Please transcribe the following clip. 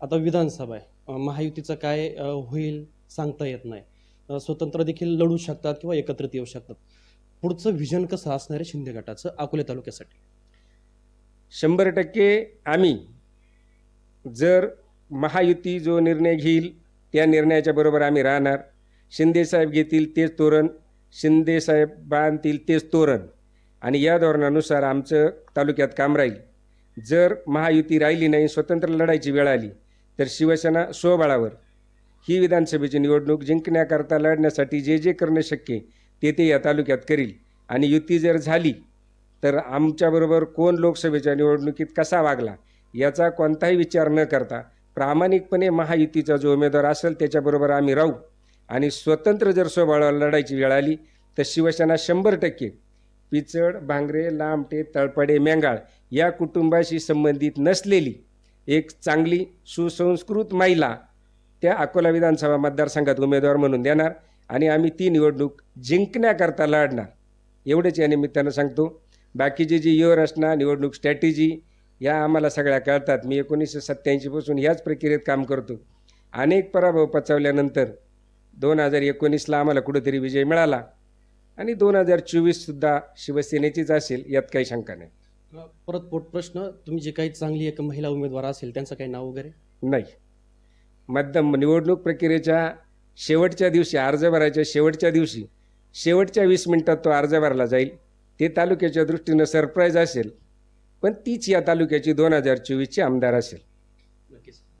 आता विधानसभा आहे. महायुतीचं काय होईल सांगता येत नाही. स्वतंत्र देखील लढू शकतात किंवा एकत्रित येऊ शकतात. पुढचं व्हिजन कसं असणार आहे शिंदे गटाचं अकोले तालुक्यासाठी? शंभर टक्के आम्ही जर महायुती जो निर्णय घेईल त्या निर्णयाच्या बरोबर आम्ही राहणार. शिंदेसाहेब घेतील तेच तोरण शिंदेसाहेब बांधतील तेच तोरण. आणि या धोरणानुसार आमचं तालुक्यात काम राहील. जर महायुती राहिली नाही स्वतंत्र लढायची वेळ आली तर शिवसेना स्वबळावर ही विधानसभेची निवडणूक जिंकण्याकरता लढण्यासाठी जे जे करणं शक्य ते ते या तालुक्यात करील. आणि युती जर झाली तर आमच्याबरोबर कोण लोकसभेच्या निवडणुकीत कसा वागला याचा कोणताही विचार न करता प्रामाणिकपणे महायुतीचा जो उमेदवार असेल त्याच्याबरोबर आम्ही राहू. आणि स्वतंत्र जर स्वबळावर लढायची वेळ आली तर शिवसेना शंभर टक्के पिचड भांगरे लांबटे तळपडे मेंगाळ या कुटुंबाशी संबंधित नसलेली एक चांगली सुसंस्कृत महिला त्या अकोला विधानसभा मतदारसंघात उमेदवार म्हणून देणार आणि आम्ही ती निवडणूक जिंकण्याकरता लढणार. एवढेच या निमित्तानं सांगतो. बाकीची जी युअर निवडणूक स्ट्रॅटेजी या आम्हाला सगळ्या कळतात. मी एकोणीसशे सत्त्याऐंशीपासून ह्याच प्रक्रियेत काम करतो. अनेक पराभव पचवल्यानंतर दोन हजार एकोणीसला आम्हाला कुठेतरी विजय मिळाला आणि दोन हजार चोवीससुद्धा शिवसेनेचीच असेल यात काही शंका नाही. परत पोट प्रश्न तुम्ही जे काही चांगली एक महिला उमेदवार असेल त्यांचं काही नाव वगैरे? नाही. मतदान निवडणूक प्रक्रियेच्या शेवटच्या दिवशी अर्ज भरायच्या शेवटच्या दिवशी शेवटच्या वीस मिनिटात तो अर्ज भरला जाईल. ते तालुक्याच्या दृष्टीनं सरप्राईज असेल पण तीच या तालुक्याची दोन हजार चोवीसची आमदार असेल.